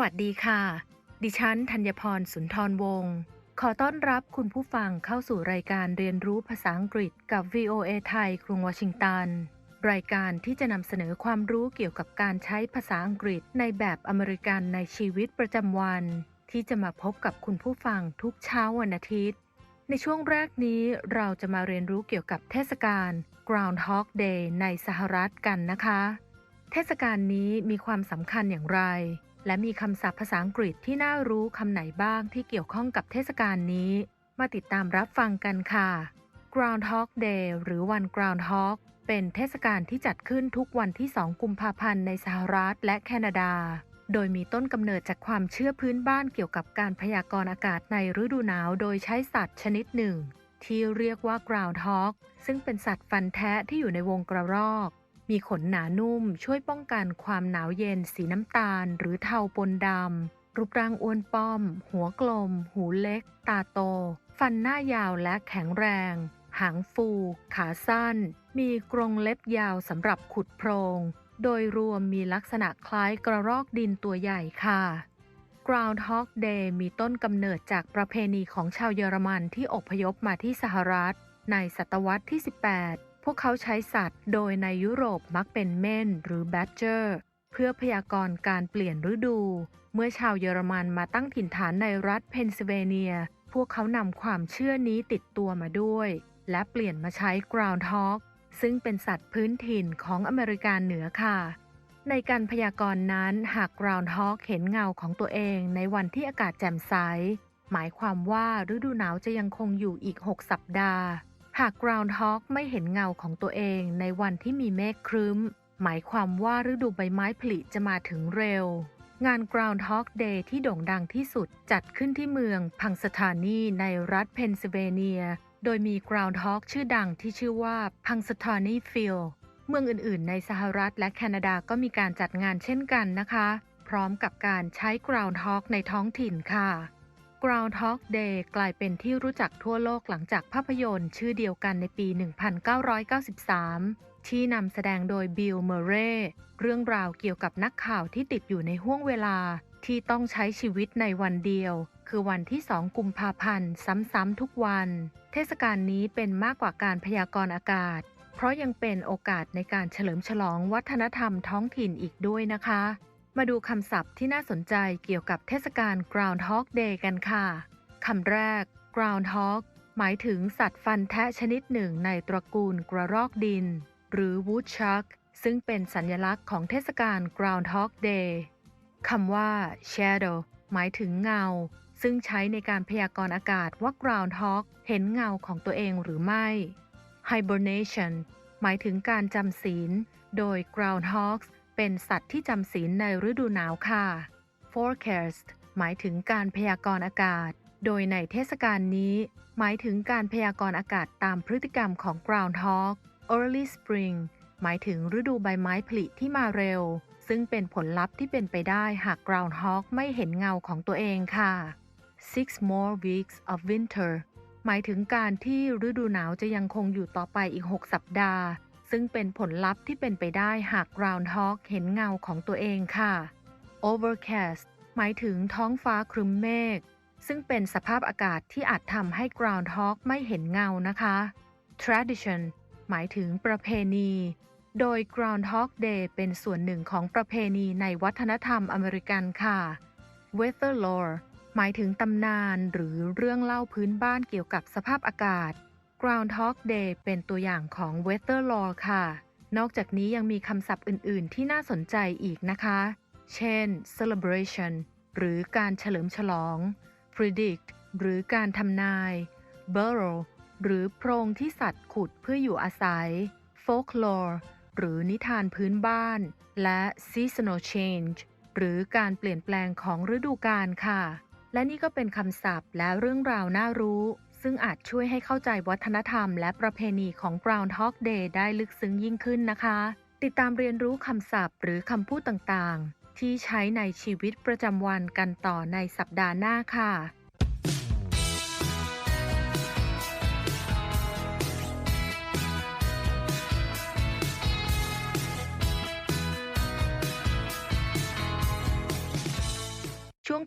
วัสดีค่ะ ดิฉันธัญพรสุนทรวงศ์ ขอต้อนรับคุณผู้ฟังเข้าสู่รายการเรียนรู้ภาษาอังกฤษกับ VOA ไทย กรุงวอชิงตัน รายการที่จะนำเสนอความรู้เกี่ยวกับการใช้ภาษาอังกฤษในแบบอเมริกันในชีวิตประจำวัน ที่จะมาพบกับคุณผู้ฟังทุกเช้าวันอาทิตย์ ในช่วงแรกนี้เราจะมาเรียนรู้เกี่ยวกับเทศกาล Groundhog Day ในสหรัฐกันนะคะ เทศกาลนี้มีความสำคัญอย่างไร และมีคำศัพท์ภาษาอังกฤษที่น่ารู้คำไหนบ้างที่เกี่ยวข้องกับเทศกาลนี้ มาติดตามรับฟังกันค่ะ Groundhog Day หรือวัน Groundhog เป็นเทศกาลที่จัดขึ้นทุกวันที่ 2 กุมภาพันธ์ในสหรัฐและแคนาดา โดยมีต้นกำเนิดจากความเชื่อพื้นบ้านเกี่ยวกับการพยากรณ์อากาศในฤดูหนาวโดยใช้สัตว์ชนิดหนึ่ง ที่เรียกว่า groundhog ซึ่งเป็นสัตว์ฟันแทะที่อยู่ในวงกระรอก มีขนหนานุ่มช่วยป้องกันความหนาวเย็นสีน้ำตาล หรือเทาปนดำ รูปร่างอ้วนป้อม หัวกลม หูเล็ก ตาโต ฟันหน้ายาวและแข็งแรง หางฟู ขาสั้น มีกรงเล็บยาวสำหรับขุดโพรง โดยรวมมีลักษณะคล้ายกระรอกดินตัวใหญ่ค่ะ Groundhog Day มีต้นกำเนิดจากประเพณีของชาวเยอรมันที่อพยพมาที่สหรัฐ ในศตวรรษที่ 18 พวกเขาใช้สัตว์โดยในยุโรปมักเป็นเม่นหรือแบดเจอร์เพื่อพยากรณ์การเปลี่ยนฤดู เมื่อชาวเยอรมันมาตั้งถิ่นฐานในรัฐเพนซิลเวเนีย พวกเขานำความเชื่อนี้ติดตัวมาด้วย และเปลี่ยนมาใช้ Groundhog ซึ่งเป็นสัตว์พื้นถิ่นของอเมริกาเหนือค่ะ ในการพยากรณ์นั้นหาก Groundhog เห็นเงาของตัวเองในวันที่อากาศแจ่มใส หมายความว่าฤดูหนาวจะยังคงอยู่อีก 6 สัปดาห์ หาก Groundhog ไม่เห็นเงาของตัวเองในวันที่มีเมฆครึ้ม หมายความว่าฤดูใบไม้ผลิจะมาถึงเร็ว งาน Groundhog Day ที่โด่งดังที่สุดจัดขึ้นที่เมืองพังสถานีในรัฐเพนซิลเวเนีย โดยมี Groundhog ชื่อดังที่ชื่อว่าพังสถานีฟิลเมืองอื่นๆ ในสหรัฐและแคนาดาก็มีการจัดงานเช่นกันนะคะ พร้อมกับการใช้ Groundhog ในท้องถิ่นค่ะ Groundhog Day กลายเป็นที่รู้จักทั่วโลกหลังจากภาพยนตร์ชื่อเดียวกันในปี 1993 ที่นำแสดงโดยบิล เมเรย์เรื่องราวเกี่ยวกับนักข่าวที่ติดอยู่ในห้วงเวลาที่ต้องใช้ชีวิตในวันเดียว คือวันที่2กุมภาพันธ์ ซ้ำๆทุกวัน เทศกาลนี้เป็นมากกว่าการพยากรณ์อากาศ เพราะยังเป็นโอกาสในการเฉลิมฉลองวัฒนธรรมท้องถิ่นอีกด้วยนะคะ มาดูคำศัพท์ที่น่าสนใจเกี่ยวกับเทศกาล Groundhog Day กันค่ะ คำแรก Groundhog หมายถึงสัตว์ฟันแทะชนิดหนึ่งในตระกูลกระรอกดิน หรือ Woodchuck ซึ่งเป็นสัญลักษณ์ของเทศกาล Groundhog Day คำว่า shadow หมายถึงเงา ซึ่งใช้ในการพยากรณ์อากาศว่า Groundhog เห็นเงาของตัวเองหรือไม่ hibernation หมายถึงการจำศีล โดย groundhogs เป็นสัตว์ที่จำศีลในฤดูหนาวค่ะ forecast หมายถึงการพยากรณ์อากาศ โดยในเทศกาลนี้ หมายถึงการพยากรณ์อากาศตามพฤติกรรมของ groundhog early spring หมายถึงฤดูใบไม้ผลิที่มาเร็ว ซึ่งเป็นผลลัพธ์ที่เป็นไปได้หาก groundhog ไม่เห็นเงาของตัวเองค่ะ six more weeks of winter หมายถึงการที่ฤดูหนาวจะยังคงอยู่ต่อไปอีก 6 สัปดาห์ ซึ่งเป็นผลลัพธ์ที่เป็นไปได้หาก Groundhog เห็นเงาของตัวเองค่ะ Overcast หมายถึงท้องฟ้าครึ้มเมฆ ซึ่งเป็นสภาพอากาศที่อาจทำให้ Groundhog ไม่เห็นเงานะคะ Tradition หมายถึงประเพณี โดย Groundhog Day เป็นส่วนหนึ่งของประเพณีในวัฒนธรรมอเมริกันค่ะ Weather Lore หมายถึงตำนานหรือเรื่องเล่าพื้นบ้านเกี่ยวกับสภาพอากาศ Groundhog Day เป็นตัวอย่างของ Weather Lore ค่ะ นอกจากนี้ยังมีคำศัพท์อื่น ๆ ที่น่าสนใจอีกนะคะ เช่น celebration หรือการเฉลิมฉลอง predict หรือการทำนาย burrow หรือโพรงที่สัตว์ขุดเพื่ออยู่อาศัย folklore หรือนิทานพื้นบ้าน และ seasonal change หรือการเปลี่ยนแปลงของฤดูกาลค่ะ และนี่ก็เป็นคำศัพท์และเรื่องราวน่ารู้ ซึ่งอาจช่วยให้เข้าใจวัฒนธรรมและประเพณีของ Groundhog Day ได้ลึกซึ้งยิ่งขึ้นนะคะ ติดตามเรียนรู้คำศัพท์หรือคำพูดต่างๆ ที่ใช้ในชีวิตประจำวันกันต่อในสัปดาห์หน้าค่ะ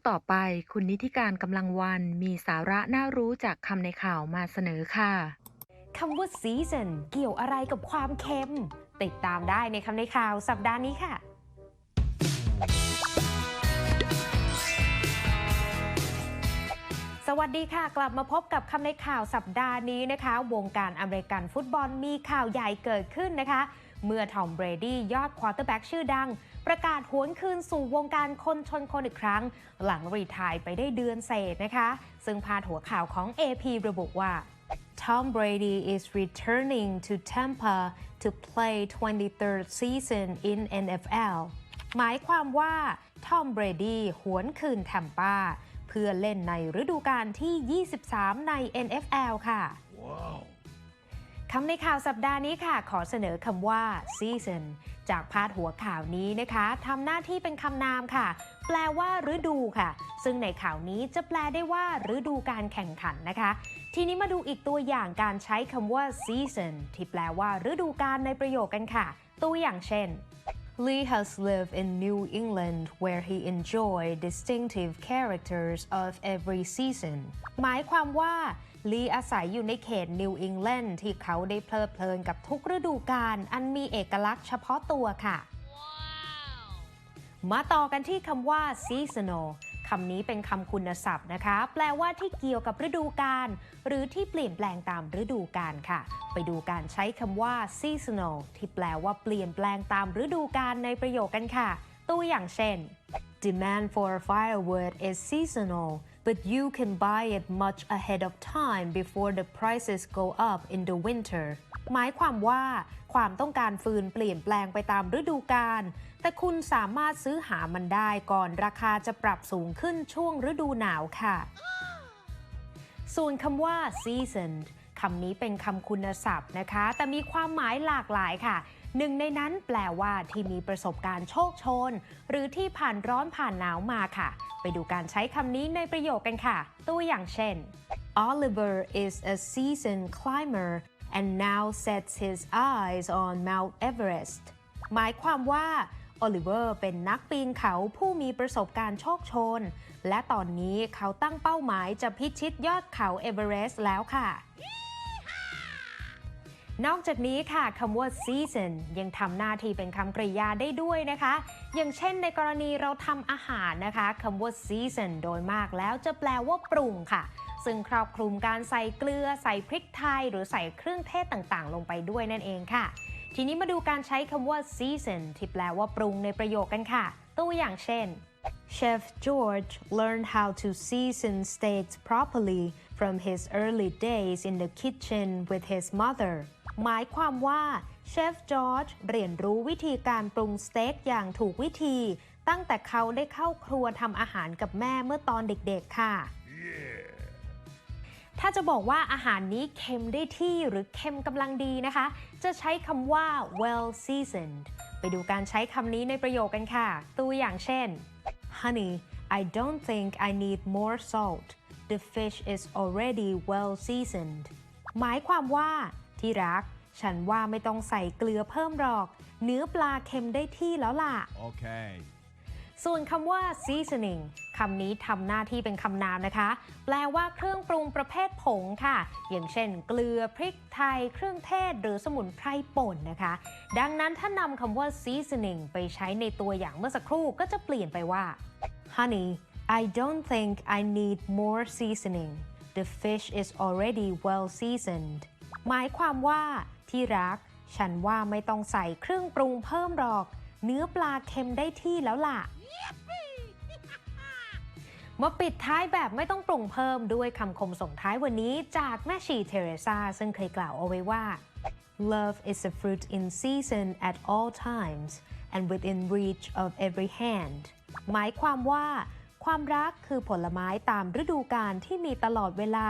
ต่อไปคุณนิติการกำลังวันมีสาระน่ารู้จากคำในข่าวมาเสนอค่ะคำว่า season เกี่ยวอะไรกับความเค็ม ติดตามได้ในคำในข่าวสัปดาห์นี้ค่ะสวัสดีค่ะ กลับมาพบกับคำในข่าวสัปดาห์นี้นะคะ วงการอเมริกันฟุตบอลมีข่าวใหญ่เกิดขึ้นนะคะ เมื่อทอมเบรดี้ยอดควอเตอร์แบ็กชื่อดัง ประกาศหวนคืนสู่วงการคนชนคนอีกครั้ง หลังรีทายไปได้เดือนเศษนะคะ ซึ่งพาดหัวข่าวของ AP ระบุว่า Tom Brady is returning to Tampa to play 23rd season in NFL หมายความว่าทอมเบรดี้หวนคืนแทมปาเพื่อเล่นในฤดูกาลที่ 23 ใน NFL ค่ะ คำในข่าวสัปดาห์นี้ค่ะ ขอเสนอคำว่า season จากพาดหัวข่าวนี้นะคะทำหน้าที่เป็นคำนามค่ะ แปลว่าฤดูค่ะ ซึ่งในข่าวนี้จะแปลได้ว่าฤดูการแข่งขันนะคะ ทีนี้มาดูอีกตัวอย่างการใช้คำว่า season ที่แปลว่าฤดูการในประโยคกันค่ะ ตัวอย่างเช่น Lee has lived in New England where he enjoyed distinctive characters of every season หมายความว่าลีอาศัยอยู่ในเขตนิวอิงแลนด์ที่เขาได้เพลิดเพลินกับทุกฤดูกาลอันมีเอกลักษณ์เฉพาะตัวค่ะมาต่อกันที่คำว่า seasonal คำนี้เป็นคำคุณศัพท์นะคะ แปลว่าที่เกี่ยวกับฤดูกาลหรือที่เปลี่ยนแปลงตามฤดูกาลค่ะ ไปดูการใช้คำว่า seasonal ที่แปลว่าเปลี่ยนแปลงตามฤดูกาลในประโยคกันค่ะ ตัวอย่างเช่น Demand for firewood is seasonal but you can buy it much ahead of time before the prices go up in the winter หมายความว่าความต้องการฟืนเปลี่ยนแปลงไปตามฤดูกาล แต่คุณสามารถซื้อหามันได้ก่อนราคาจะปรับสูงขึ้นช่วงฤดูหนาวค่ะ ส่วนคำว่า season คำนี้เป็นคำคุณศัพท์นะคะ แต่มีความหมายหลากหลายค่ะหนึ่งในนั้นแปลว่าที่มีประสบการณ์โชคชน หรือที่ผ่านร้อนผ่านหนาวมาค่ะ ไปดูการใช้คำนี้ในประโยคกันค่ะ ตัวอย่างเช่น Oliver is a seasoned climber and now sets his eyes on Mount Everest หมายความว่าโอลิเวอร์เป็นนักปีนเขาผู้มีประสบการณ์โชคชน และตอนนี้เขาตั้งเป้าหมายจะพิชิตยอดเขาเอเวอเรสต์แล้วค่ะ นอกจากนี้ค่ะคำว่า season ยังทำหน้าที่เป็นคำกริยาได้ด้วยนะคะ อย่างเช่นในกรณีเราทำอาหารนะคะคำว่า season โดยมากแล้วจะแปลว่าปรุงค่ะ ซึ่งครอบคลุมการใส่เกลือ ใส่พริกไทย หรือใส่เครื่องเทศต่างๆ ลงไปด้วยนั่นเองค่ะ ทีนี้มาดูการใช้คำว่า season ที่แปลว่าปรุงในประโยคกันค่ะ ตัวอย่างเช่น Chef George learned how to season steaks properly from his early days in the kitchen with his mother หมายความว่าเชฟจอร์จเรียนรู้วิธีการปรุงสเต็กอย่างถูกวิธี ตั้งแต่เขาได้เข้าครัวทำอาหารกับแม่เมื่อตอนเด็กๆค่ะถ้าจะบอกว่าอาหารนี้เค็มได้ที่หรือเค็มกำลังดีนะคะ จะใช้คำว่า well seasoned ไปดูการใช้คำนี้ในประโยคกันค่ะ ตัวอย่างเช่น Honey I don't think I need more salt the fish is already well seasoned หมายความว่า ที่รัก ฉันว่าไม่ต้องใส่เกลือเพิ่มหรอก เนื้อปลาเค็มได้ที่แล้วล่ะ Okay. ส่วนคำว่า seasoning คำนี้ทำหน้าที่เป็นคำนามนะคะ แปลว่าเครื่องปรุงประเภทผงค่ะ อย่างเช่น เกลือ พริกไทย เครื่องเทศ หรือสมุนไพรป่นนะคะ ดังนั้นถ้านำคำว่า seasoning ไปใช้ในตัวอย่างเมื่อสักครู่ก็จะเปลี่ยนไปว่า Honey I don't think I need more seasoning the fish is already well seasoned หมายความว่าที่รัก ฉันว่าไม่ต้องใส่เครื่องปรุงเพิ่มหรอก เนื้อปลาเค็มได้ที่แล้วล่ะ มาปิดท้ายแบบไม่ต้องปรุงเพิ่มด้วยคำคมส่งท้ายวันนี้จากแม่ชีเทเรซาซึ่งเคยกล่าวเอาไว้ว่า Love is a fruit in season at all times and within reach of every hand หมายความว่า ความรักคือผลไม้ตามฤดูกาลที่มีตลอดเวลา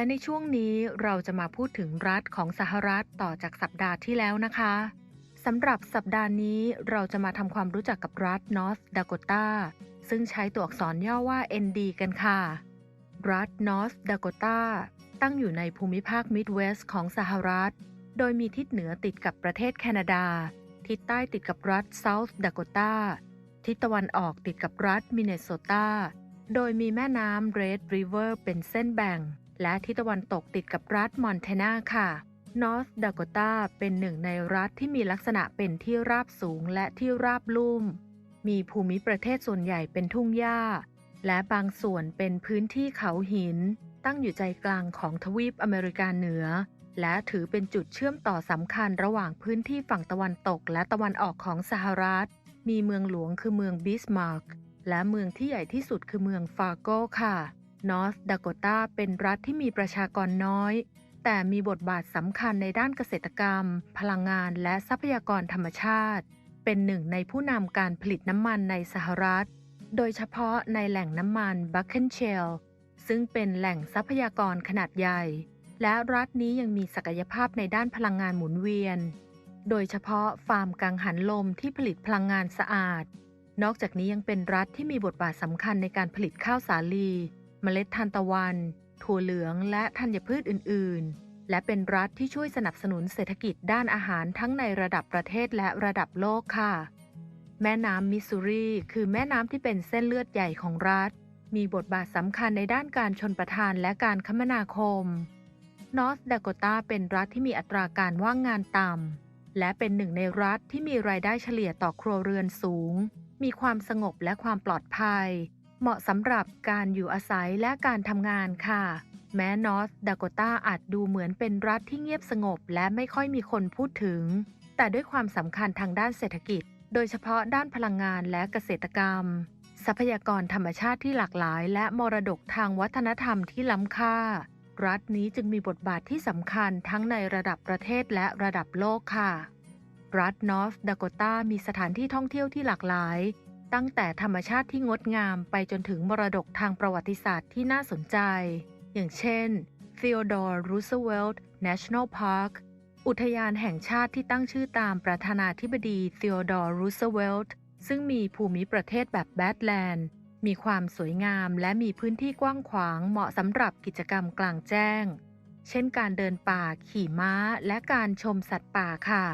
และในช่วงนี้เราจะมาพูดถึงรัฐของสหรัฐต่อจากสัปดาห์ที่แล้วนะคะสำหรับสัปดาห์นี้เราจะมาทำความรู้จักกับรัฐ North Dakota ซึ่งใช้ตัวอักษรย่อว่า ND กันค่ะ รัฐ North Dakota ตั้งอยู่ในภูมิภาค Midwest ของสหรัฐ โดยมีทิศเหนือติดกับประเทศแคนาดา ทิศใต้ติดกับรัฐ South Dakota ทิศตะวันออกติดกับรัฐมินเนโซตา โดยมีแม่น้ำ Red River เป็นเส้นแบ่ง และทิศตะวันตกติดกับรัฐมอนเทนาค่ะ North Dakota เป็นหนึ่งในรัฐที่มีลักษณะเป็นที่ราบสูงและที่ราบลุ่ม มีภูมิประเทศส่วนใหญ่เป็นทุ่งหญ้า และบางส่วนเป็นพื้นที่เขาหิน ตั้งอยู่ใจกลางของทวีปอเมริกาเหนือ และถือเป็นจุดเชื่อมต่อสำคัญระหว่างพื้นที่ฝั่งตะวันตกและตะวันออกของสหรัฐ มีเมืองหลวงคือเมืองบิสมาร์กและเมืองที่ใหญ่ที่สุดคือเมืองฟาโกค่ะ North Dakota เป็นรัฐที่มีประชากรน้อย แต่มีบทบาทสำคัญในด้านเกษตรกรรม พลังงานและทรัพยากรธรรมชาติ เป็นหนึ่งในผู้นำการผลิตน้ำมันในสหรัฐ โดยเฉพาะในแหล่งน้ำมัน b u c k e n s h e l l ซึ่งเป็นแหล่งทรัพยากรขนาดใหญ่ และรัฐนี้ยังมีศักยภาพในด้านพลังงานหมุนเวียน โดยเฉพาะฟาร์มกังหันลมที่ผลิตพลังงานสะอาด นอกจากนี้ยังเป็นรัฐที่มีบทบาทสำคัญในการผลิตข้าวสาลี เมล็ดทานตะวัน ถั่วเหลืองและธัญพืชอื่น ๆ และเป็นรัฐที่ช่วยสนับสนุนเศรษฐกิจด้านอาหารทั้งในระดับประเทศและระดับโลกค่ะ แม่น้ำมิสซูรีคือแม่น้ำที่เป็นเส้นเลือดใหญ่ของรัฐ มีบทบาทสำคัญในด้านการชนประทานและการคมนาคม North Dakota เป็นรัฐที่มีอัตราการว่างงานต่ำ และเป็นหนึ่งในรัฐที่มีรายได้เฉลี่ยต่อครัวเรือนสูง มีความสงบและความปลอดภัย เหมาะสำหรับการอยู่อาศัยและการทำงานค่ะ แม้ North Dakota อาจดูเหมือนเป็นรัฐที่เงียบสงบและไม่ค่อยมีคนพูดถึง แต่ด้วยความสำคัญทางด้านเศรษฐกิจ โดยเฉพาะด้านพลังงานและเกษตรกรรม ทรัพยากรธรรมชาติที่หลากหลาย และมรดกทางวัฒนธรรมที่ล้ำค่า รัฐนี้จึงมีบทบาทที่สำคัญทั้งในระดับประเทศและระดับโลกค่ะ รัฐ North Dakota มีสถานที่ท่องเที่ยวที่หลากหลาย ตั้งแต่ธรรมชาติที่งดงามไปจนถึงมรดกทางประวัติศาสตร์ที่น่าสนใจ อย่างเช่น Theodore Roosevelt National Park อุทยานแห่งชาติที่ตั้งชื่อตามประธานาธิบดี Theodore Roosevelt ซึ่งมีภูมิประเทศแบบแบดแลนด์ มีความสวยงามและมีพื้นที่กว้างขวางเหมาะสำหรับกิจกรรมกลางแจ้ง เช่นการเดินป่าขี่ม้าและการชมสัตว์ป่าค่ะ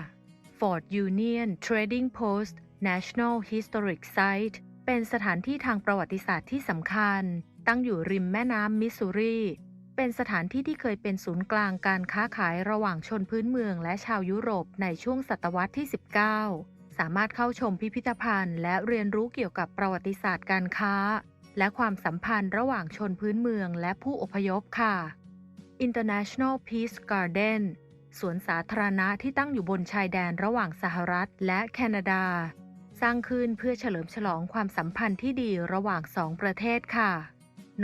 Fort Union Trading Post National Historic Site เป็นสถานที่ทางประวัติศาสตร์ที่สำคัญ ตั้งอยู่ริมแม่น้ำมิสซูรี เป็นสถานที่ที่เคยเป็นศูนย์กลางการค้าขายระหว่างชนพื้นเมืองและชาวยุโรปในช่วงศตวรรษที่ 19 สามารถเข้าชมพิพิธภัณฑ์ และเรียนรู้เกี่ยวกับประวัติศาสตร์การค้า และความสัมพันธ์ระหว่างชนพื้นเมืองและผู้อพยพค่ะ International Peace Garden สวนสาธารณะที่ตั้งอยู่บนชายแดนระหว่างสหรัฐและแคนาดา สร้างขึ้นเพื่อเฉลิมฉลองความสัมพันธ์ที่ดีระหว่างสองประเทศค่ะ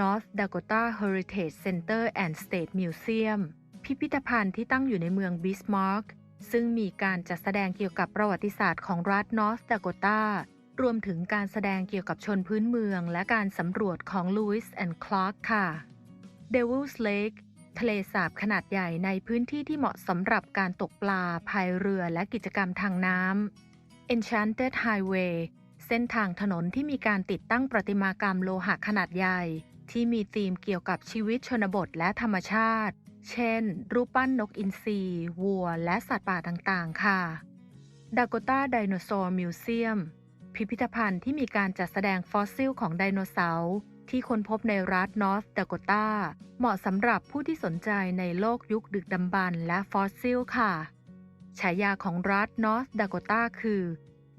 North Dakota Heritage Center and State Museum พิพิธภัณฑ์ที่ตั้งอยู่ในเมืองบิสมาร์กซึ่งมีการจัดแสดงเกี่ยวกับประวัติศาสตร์ของรัฐ North Dakota รวมถึงการแสดงเกี่ยวกับชนพื้นเมือง และการสำรวจของ Lewis and Clark ค่ะ Devil's Lake ทะเลสาบขนาดใหญ่ในพื้นที่ที่เหมาะสำหรับการตกปลาพายเรือและกิจกรรมทางน้ำ Enchanted Highway เส้นทางถนนที่มีการติดตั้งประติมากรรมโลหะขนาดใหญ่ ที่มีธีมเกี่ยวกับชีวิตชนบทและธรรมชาติ เช่น รูปปั้นนกอินทรีวัว และสัตว์ป่าต่างๆ ค่ะ Dakota Dinosaur Museum พิพิธภัณฑ์ที่มีการจัดแสดงฟอสซิลของไดโนเสาร์ที่ค้นพบในรัฐ North Dakota เหมาะสำหรับผู้ที่สนใจในโลกยุคดึกดำบรรพ์และฟอสซิลค่ะ ฉายาของรัฐ North Dakota คือ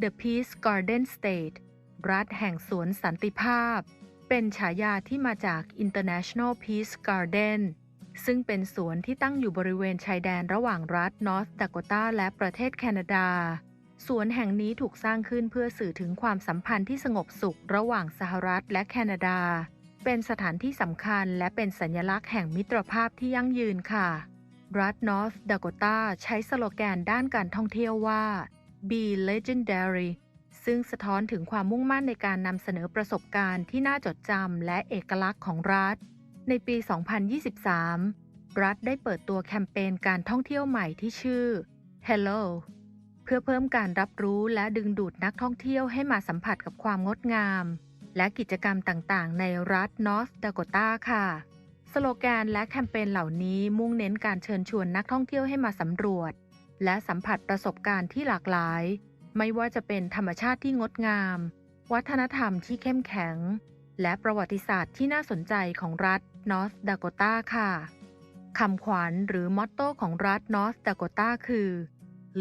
The Peace Garden State รัฐแห่งสวนสันติภาพ เป็นฉายาที่มาจาก International Peace Garden ซึ่งเป็นสวนที่ตั้งอยู่บริเวณชายแดนระหว่างรัฐนอร์ h ด a โกตาและประเทศแคนาดา สวนแห่งนี้ถูกสร้างขึ้นเพื่อสื่อถึงความสัมพันธ์ที่สงบสุขระหว่างสหรัฐและแคนาดา เป็นสถานที่สำคัญและเป็นสัญลักษณ์แห่งมิตรภาพที่ยั่งยืนค่ะ รัฐนอร์ h ด a โกตาใช้สโลแกนด้านการท่องเที่ยวว่า Be Legendary ซึ่งสะท้อนถึงความมุ่งมั่นในการนำเสนอประสบการณ์ที่น่าจดจำและเอกลักษณ์ของรัฐ ในปี 2023 รัฐได้เปิดตัวแคมเปญการท่องเที่ยวใหม่ที่ชื่อ Hello เพื่อเพิ่มการรับรู้และดึงดูดนักท่องเที่ยวให้มาสัมผัสกับความงดงาม และกิจกรรมต่างๆ ในรัฐนอร์ h ด a โกตาค่ะ สโลแกนและแคมเปญเหล่านี้มุ่งเน้นการเชิญชวนนักท่องเที่ยวให้มาสำรวจ และสัมผัสประสบการณ์ที่หลากหลาย ไม่ว่าจะเป็นธรรมชาติที่งดงาม วัฒนธรรมที่เข้มแข็ง และประวัติศาสตร์ที่น่าสนใจของรัฐนอร์ h ด a โกตาค่ะคำขวัญหรือมอตโต้ของรัฐนอร์ h ด a โกตาคือ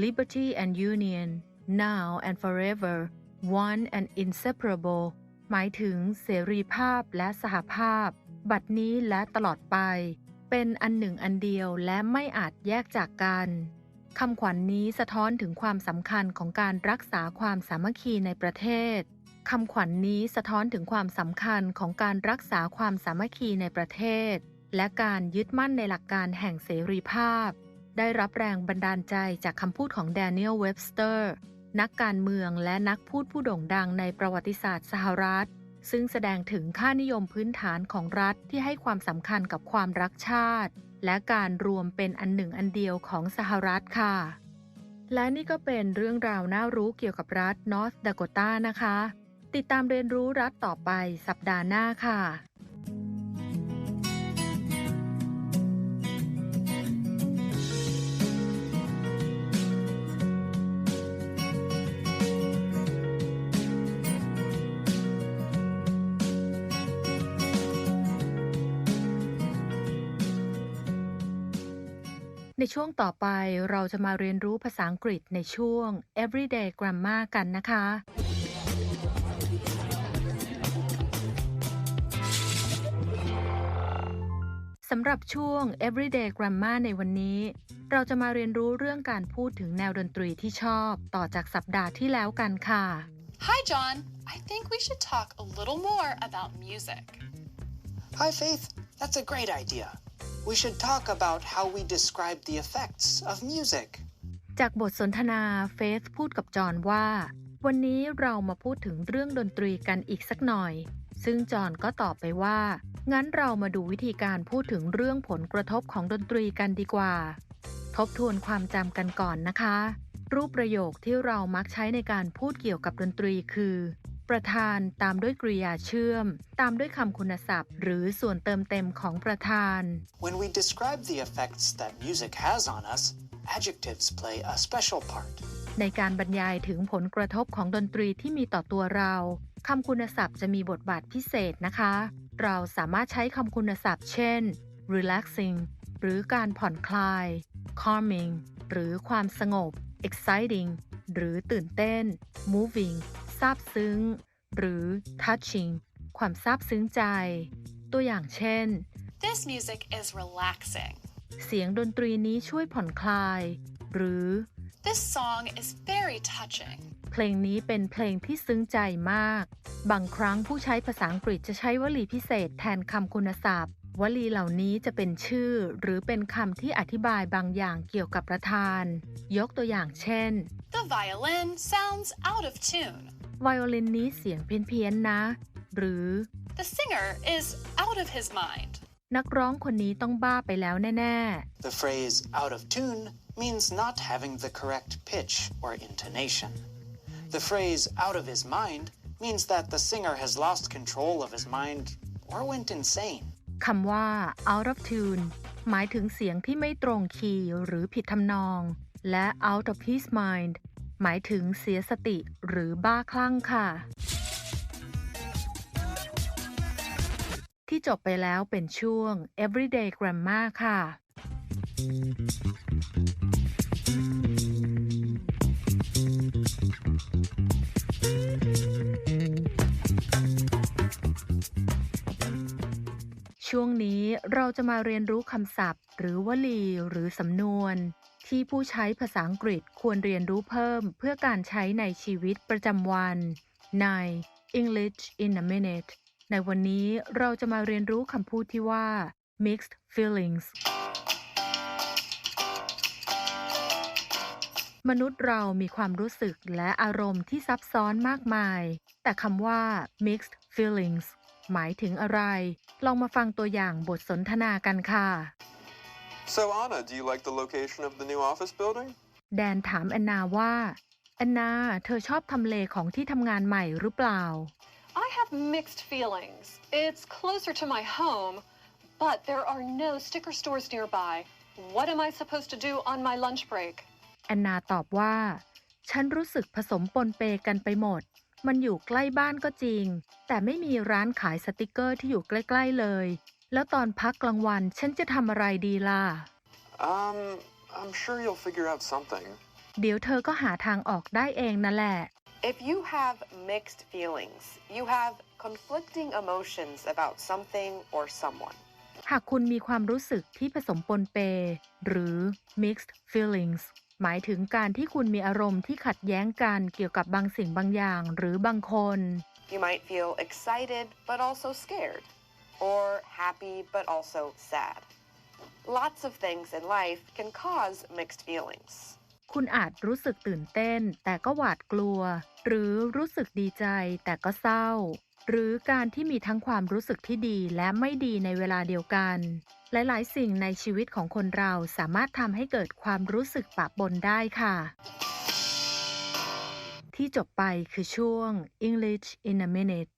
Liberty and Union now and forever one and inseparable หมายถึงเสรีภาพและสหภาพ บัดนี้และตลอดไป เป็นอันหนึ่งอันเดียวและไม่อาจแยกจากกันคำขวัญนนี้สะท้อนถึงความสำคัญของการรักษาความสามัคคีในประเทศคำขวัญนนี้สะท้อนถึงความสำคัญของการรักษาความสามัคคีในประเทศ และการยึดมั่นในหลักการแห่งเสรีภาพ ได้รับแรงบันดาลใจจากคำพูดของแดเนียลเว็บสเตอร์ นักการเมืองและนักพูดผู้โด่งดังในประวัติศาสตร์สหรัฐ ซึ่งแสดงถึงค่านิยมพื้นฐานของรัฐที่ให้ความสำคัญกับความรักชาติ และการรวมเป็นอันหนึ่งอันเดียวของสหรัฐค่ะ และนี่ก็เป็นเรื่องราวน่ารู้เกี่ยวกับรัฐนอร์ทดาโกตานะคะ ติดตามเรียนรู้รัฐต่อไปสัปดาห์หน้าค่ะ ในช่วงต่อไปเราจะมาเรียนรู้ภาษาอังกฤษในช่วง everyday grammar กันนะคะ สำหรับช่วง everyday grammar ในวันนี้ เราจะมาเรียนรู้เรื่องการพูดถึงแนวดนตรีที่ชอบต่อจากสัปดาห์ที่แล้วกันค่ะ Hi, John. I think we should talk a little more about music. Hi, Faith. That's a great idea. We should talk about how we describe the effects of music. จากบทสนทนาเฟธพูดกับจอห์นว่า วันนี้เรามาพูดถึงเรื่องดนตรีกันอีกสักหน่อย ซึ่งจอห์นก็ตอบไปว่า งั้นเรามาดูวิธีการพูดถึงเรื่องผลกระทบของดนตรีกันดีกว่า ทบทวนความจำกันก่อนนะคะ รูปประโยคที่เรามักใช้ในการพูดเกี่ยวกับดนตรีคือ ประธานตามด้วยกริยาเชื่อม ตามด้วยคำคุณศัพท์ หรือส่วนเติมเต็มของประธาน When we describe the effects that music has on us, adjectives play a special part. ในการบรรยายถึงผลกระทบของดนตรีที่มีต่อตัวเราคำคุณศัพท์จะมีบทบาทพิเศษนะคะ เราสามารถใช้คำคุณศัพท์ เช่น relaxing หรือการผ่อนคลาย calming หรือความสงบ exciting หรือตื่นเต้น moving ซาบซึ้ง หรือ touching ความซาบซึ้งใจ ตัวอย่างเช่น This music is relaxing. เสียงดนตรีนี้ช่วยผ่อนคลาย หรือ This song is very touching. เพลงนี้เป็นเพลงที่ซึ้งใจมาก บางครั้งผู้ใช้ภาษาอังกฤษจะใช้วลีพิเศษแทนคำคุณศัพท์ วลีเหล่านี้จะเป็นชื่อหรือเป็นคำที่อธิบายบางอย่างเกี่ยวกับประธาน ยกตัวอย่างเช่น The violin sounds out of tune. ไวโอลินนี้เสียงเพี้ยนๆนะ หรือ The singer is out of his mind. นักร้องคนนี้ต้องบ้าไปแล้วแน่ The phrase out of tune means not having the correct pitch or intonation. The phrase out of his mind means that the singer has lost control of his mind or went insane. คำว่า out of tune หมายถึงเสียงที่ไม่ตรงคีย์หรือผิดทำนอง และ out of his mind หมายถึงเสียสติหรือบ้าคลั่งค่ะ ที่จบไปแล้วเป็นช่วง everyday grammar ค่ะ ช่วงนี้เราจะมาเรียนรู้คำศัพท์ หรือวลี หรือสำนวน ที่ผู้ใช้ภาษาอังกฤษควรเรียนรู้เพิ่ม เพื่อการใช้ในชีวิตประจำวัน ใน English in a minute ในวันนี้เราจะมาเรียนรู้คำพูดที่ว่า mixed feelings มนุษย์เรามีความรู้สึกและอารมณ์ที่ซับซ้อนมากมาย แต่คำว่า mixed feelings หมายถึงอะไร ลองมาฟังตัวอย่างบทสนทนากันค่ะ So, Anna, do you like the location of the new office building? แดนถามแอนนาว่าแอนนาเธอชอบทำเลของที่ทำงานใหม่หรือเปล่า I have mixed feelings. It's closer to my home, but there are no sticker stores nearby. What am I supposed to do on my lunch break? แอนนาตอบว่า ฉันรู้สึกผสมปนเปกันไปหมด มันอยู่ใกล้บ้านก็จริง แต่ไม่มีร้านขายสติกเกอร์ที่อยู่ใกล้ๆเลย แล้วตอนพักกลางวันฉันจะทำอะไรดีล่ะ Um, I'm sure you'll figure out something. เดี๋ยวเธอก็หาทางออกได้เองนั่นแหละ If you have mixed feelings, you have conflicting emotions about something or someone. หากคุณมีความรู้สึกที่ผสมปนเป หรือ mixed feelings หมายถึงการที่คุณมีอารมณ์ที่ขัดแย้งกันเกี่ยวกับบางสิ่งบางอย่างหรือบางคน You might feel excited but also scared, or happy but also sad. Lots of things in life can cause mixed feelings. คุณอาจรู้สึกตื่นเต้น แต่ก็หวาดกลัว หรือรู้สึกดีใจ แต่ก็เศร้า หรือการที่มีทั้งความรู้สึกที่ดีและไม่ดีในเวลาเดียวกัน หลายๆ สิ่งในชีวิตของคนเราสามารถทำให้เกิดความรู้สึกปะปนได้ค่ะ ที่จบไปคือช่วง English in a minute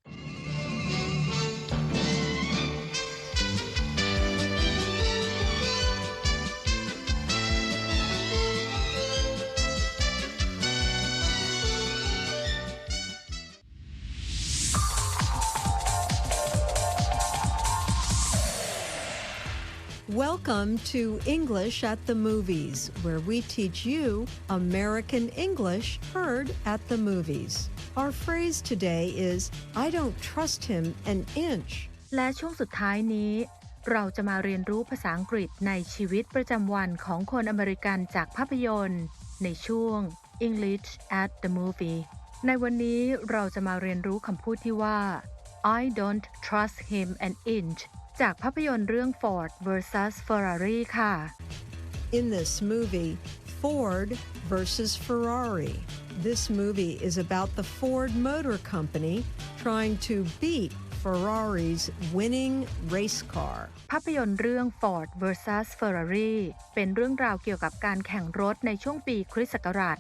Welcome to English at the Movies, where we teach you American English heard at the movies. Our phrase today is I don't trust him an inch. และช่วงสุดท้ายนี้ เราจะมาเรียนรู้ภาษาอังกฤษในชีวิตประจำวันของคนอเมริกันจากภาพยนตร์ ในช่วง English at the movie ในวันนี้เราจะมาเรียนรู้คำพูดที่ว่า I don't trust him an inch จากภาพยนตร์เรื่อง Ford vs Ferrari ค่ะ In this movie, Ford versus Ferrari. This movie is about the Ford Motor Company trying to beat Ferrari's winning race car. ภาพยนตร์เรื่อง Ford vs Ferrari เป็นเรื่องราวเกี่ยวกับการแข่งรถในช่วงปีคริสต์ศักราช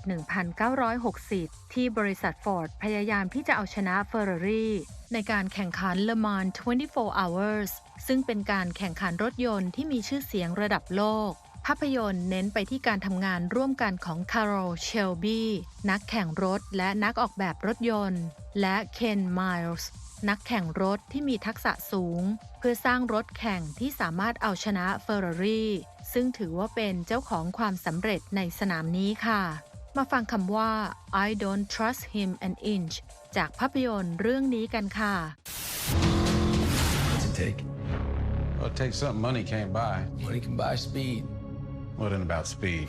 1960 ที่บริษัท Ford พยายามที่จะเอาชนะ Ferrari ในการแข่งขัน Le Mans 24 Hours ซึ่งเป็นการแข่งขันรถยนต์ที่มีชื่อเสียงระดับโลกภาพยนตร์เน้นไปที่การทำงานร่วมกันของ Carroll Shelby นักแข่งรถและนักออกแบบรถยนต์ และ Ken Miles นั กแข่งรถที่มีทักษะสูง เพื่อสร้างรถแข่งที่สามารถเอาชนะเฟอร์รารี่ซึ่งถือว่าเป็นเจ้าของความสำเร็จในสนามนี้ค่ะ มาฟังคำว่า I don't trust him an inch จากภาพยนตร์เรื่องนี้กันค่ะ to take. Well, it takes something money can't buy. Money can buy speed. What in about speed?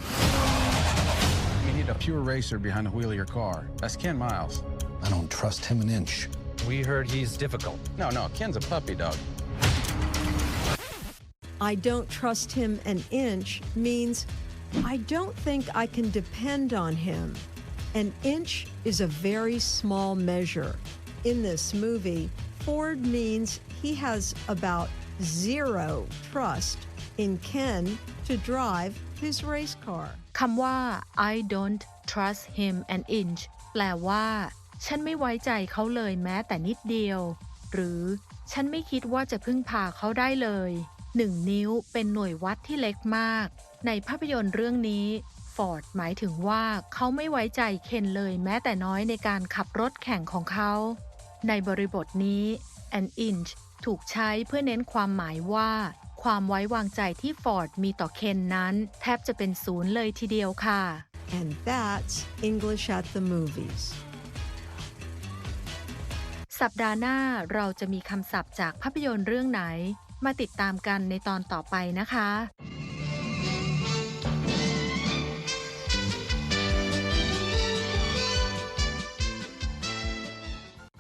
You need a pure racer behind the wheel of your car. That's Ken Miles. I don't trust him an inch. We heard he's difficult. No, no, Ken's a puppy dog. I don't trust him an inch means I don't think I can depend on him. An inch is a very small measure. In this movie, Ford means he has about zero trust in Ken to drive his race car. คำว่า I don't trust him an inch แปลว่า ฉันไม่ไว้ใจเขาเลยแม้แต่นิดเดียว หรือฉันไม่คิดว่าจะพึ่งพาเขาได้เลยหนึ่งนิ้วเป็นหน่วยวัดที่เล็กมาก ในภาพยนตร์เรื่องนี้ ฟอร์ดหมายถึงว่าเขาไม่ไว้ใจเคนเลยแม้แต่น้อยในการขับรถแข่งของเขา ในบริบทนี้ an inch ถูกใช้เพื่อเน้นความหมายว่า ความไว้วางใจที่ฟอร์ดมีต่อเคนนั้น แทบจะเป็นศูนย์เลยทีเดียวค่ะ And that's English at the movies. สัปดาห์หน้าเราจะมีคำศัพท์จากภาพยนตร์เรื่องไหน มาติดตามกันในตอนต่อไปนะคะ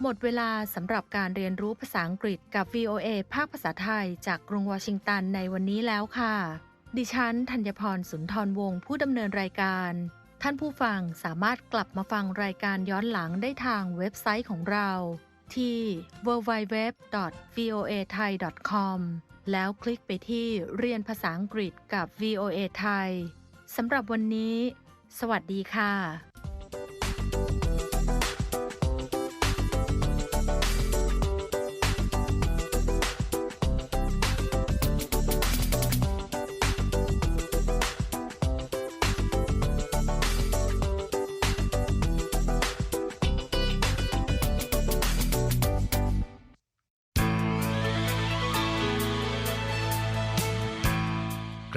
หมดเวลาสำหรับการเรียนรู้ภาษาอังกฤษกับ VOA ภาคภาษาไทย จากกรุงวอชิงตันในวันนี้แล้วค่ะ ดิฉันธัญพรสุนทรวงศ์ผู้ดำเนินรายการ ท่านผู้ฟังสามารถกลับมาฟังรายการย้อนหลังได้ทางเว็บไซต์ของเรา ที่ www.voathai.com แล้วคลิกไปที่เรียนภาษาอังกฤษกับ VOA ไทยสำหรับวันนี้ สวัสดีค่ะ